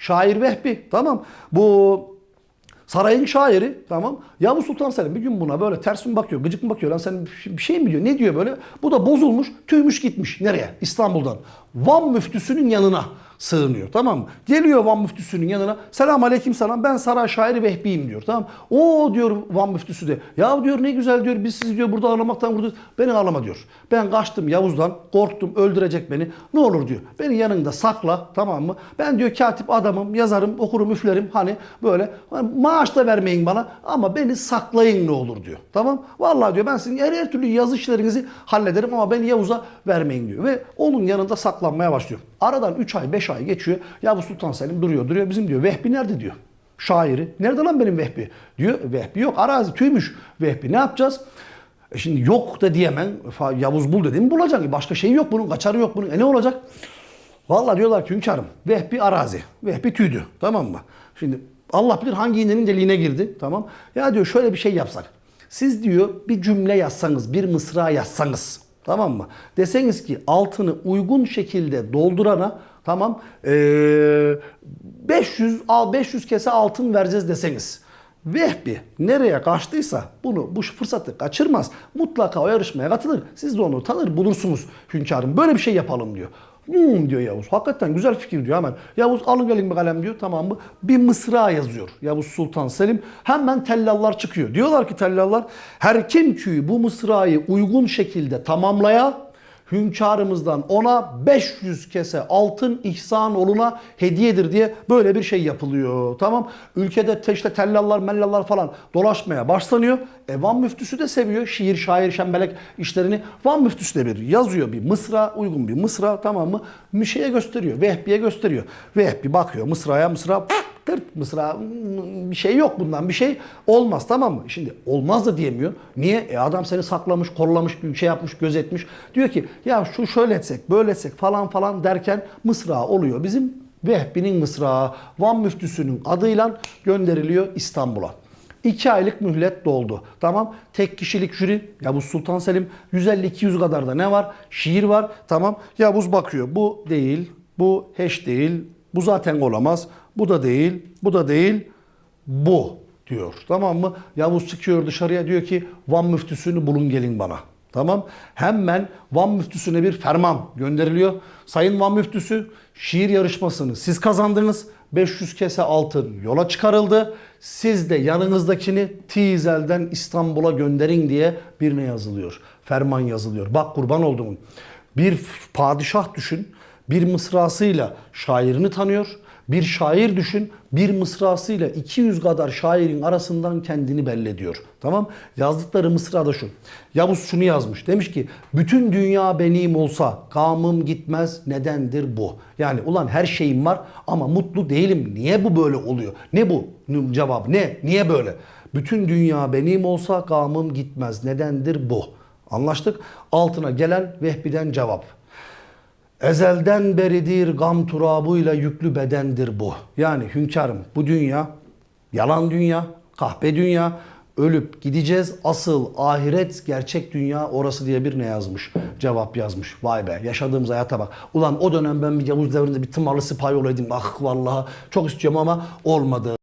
Şair Vehbi. Tamam. Bu Sarayın şairi tamam. Yavuz Sultan Selim bir gün buna böyle ters mi bakıyor, gıcık mı bakıyor lan sen bir şey mi diyor, ne diyor böyle? Bu da bozulmuş, tüymüş gitmiş. Nereye? İstanbul'dan. Van müftüsünün yanına sığınıyor tamam mı? Geliyor Van müftüsünün yanına. Selam aleyküm selam ben saray şairi Vehbi'yim diyor tamam O diyor Van müftüsü de. Ya diyor ne güzel diyor biz sizi diyor burada ağlamaktan vurduk. Beni ağlama diyor. Ben kaçtım Yavuz'dan korktum öldürecek beni. Ne olur diyor. Beni yanında sakla tamam mı? Ben diyor katip adamım yazarım okurum üflerim hani böyle hani maaş da vermeyin bana ama beni saklayın ne olur diyor. Tamam. Vallahi diyor ben sizin her, her türlü yazı işlerinizi hallederim ama beni Yavuz'a vermeyin diyor. Ve onun yanında saklanmaya başlıyor. Aradan 3 ay 5 ay geçiyor. Yavuz Sultan Selim duruyor duruyor. Bizim diyor Vehbi nerede diyor. Şairi. Nerede lan benim Vehbi? Diyor Vehbi yok. Arazi tüymüş Vehbi. Ne yapacağız? E şimdi yok da diyemem. Yavuz bul dedim bulacaksın. Başka şey yok bunun. Kaçarı yok bunun. E ne olacak? Vallahi diyorlar ki hünkârım Vehbi arazi. Vehbi tüydü. Tamam mı? Şimdi Allah bilir hangi iğnenin deliğine girdi. Tamam. Ya diyor şöyle bir şey yapsak. Siz diyor bir cümle yazsanız, bir mısra yazsanız. Tamam mı? Deseniz ki altını uygun şekilde doldurana tamam ee, 500 al 500 kese altın vereceğiz deseniz. Vehbi nereye kaçtıysa bunu bu fırsatı kaçırmaz. Mutlaka o yarışmaya katılır. Siz de onu tanır bulursunuz hünkârım. Böyle bir şey yapalım diyor. Hmm diyor Yavuz. Hakikaten güzel fikir diyor hemen. Yavuz alın gelin bir kalem diyor tamam mı? Bir mısra yazıyor Yavuz Sultan Selim. Hemen tellallar çıkıyor. Diyorlar ki tellallar her kim ki bu mısrayı uygun şekilde tamamlaya hünkârımızdan ona 500 kese altın ihsan oluna hediyedir diye böyle bir şey yapılıyor. Tamam. Ülkede te- işte tellallar mellallar falan dolaşmaya başlanıyor. E Van müftüsü de seviyor şiir, şair, şembelek işlerini. Van müftüsü de bir yazıyor bir mısra, uygun bir mısra tamam mı? Bir şeye gösteriyor. Vehbi'ye gösteriyor. Vehbi bakıyor mısraya mısra pf, tırt mısra bir şey yok bundan bir şey olmaz tamam mı? Şimdi olmaz da diyemiyor. Niye? E adam seni saklamış, kollamış, bir şey yapmış, gözetmiş. Diyor ki ya şu şöyle etsek, böyle etsek falan falan derken mısra oluyor. Bizim Vehbi'nin mısra Van müftüsünün adıyla gönderiliyor İstanbul'a. 2 aylık mühlet doldu. Tamam. Tek kişilik jüri. Yavuz Sultan Selim. 150-200 kadar da ne var? Şiir var. Tamam. Yavuz bakıyor. Bu değil. Bu hiç değil. Bu zaten olamaz. Bu da değil. Bu da değil. Bu diyor. Tamam mı? Yavuz çıkıyor dışarıya diyor ki Van müftüsünü bulun gelin bana. Tamam. Hemen Van müftüsüne bir ferman gönderiliyor. Sayın Van müftüsü şiir yarışmasını siz kazandınız. 500 kese altın yola çıkarıldı. Siz de yanınızdakini Tizel'den İstanbul'a gönderin diye birine yazılıyor. Ferman yazılıyor. Bak kurban olduğumun. Bir padişah düşün. Bir mısrasıyla şairini tanıyor. Bir şair düşün, bir mısrasıyla 200 kadar şairin arasından kendini belli ediyor. Tamam? Yazdıkları mısra da şu. Yavuz şunu yazmış. Demiş ki, bütün dünya benim olsa gamım gitmez nedendir bu? Yani ulan her şeyim var ama mutlu değilim. Niye bu böyle oluyor? Ne bu? Cevap ne? Niye böyle? Bütün dünya benim olsa gamım gitmez. Nedendir bu? Anlaştık. Altına gelen Vehbi'den cevap. Ezelden beridir gam turabıyla yüklü bedendir bu. Yani hünkârım bu dünya yalan dünya, kahpe dünya. Ölüp gideceğiz. Asıl ahiret gerçek dünya orası diye bir ne yazmış? Cevap yazmış. Vay be yaşadığımız hayata bak. Ulan o dönem ben bir Yavuz devrinde bir tımarlı sipahi olaydım. Ah vallahi çok istiyorum ama olmadı.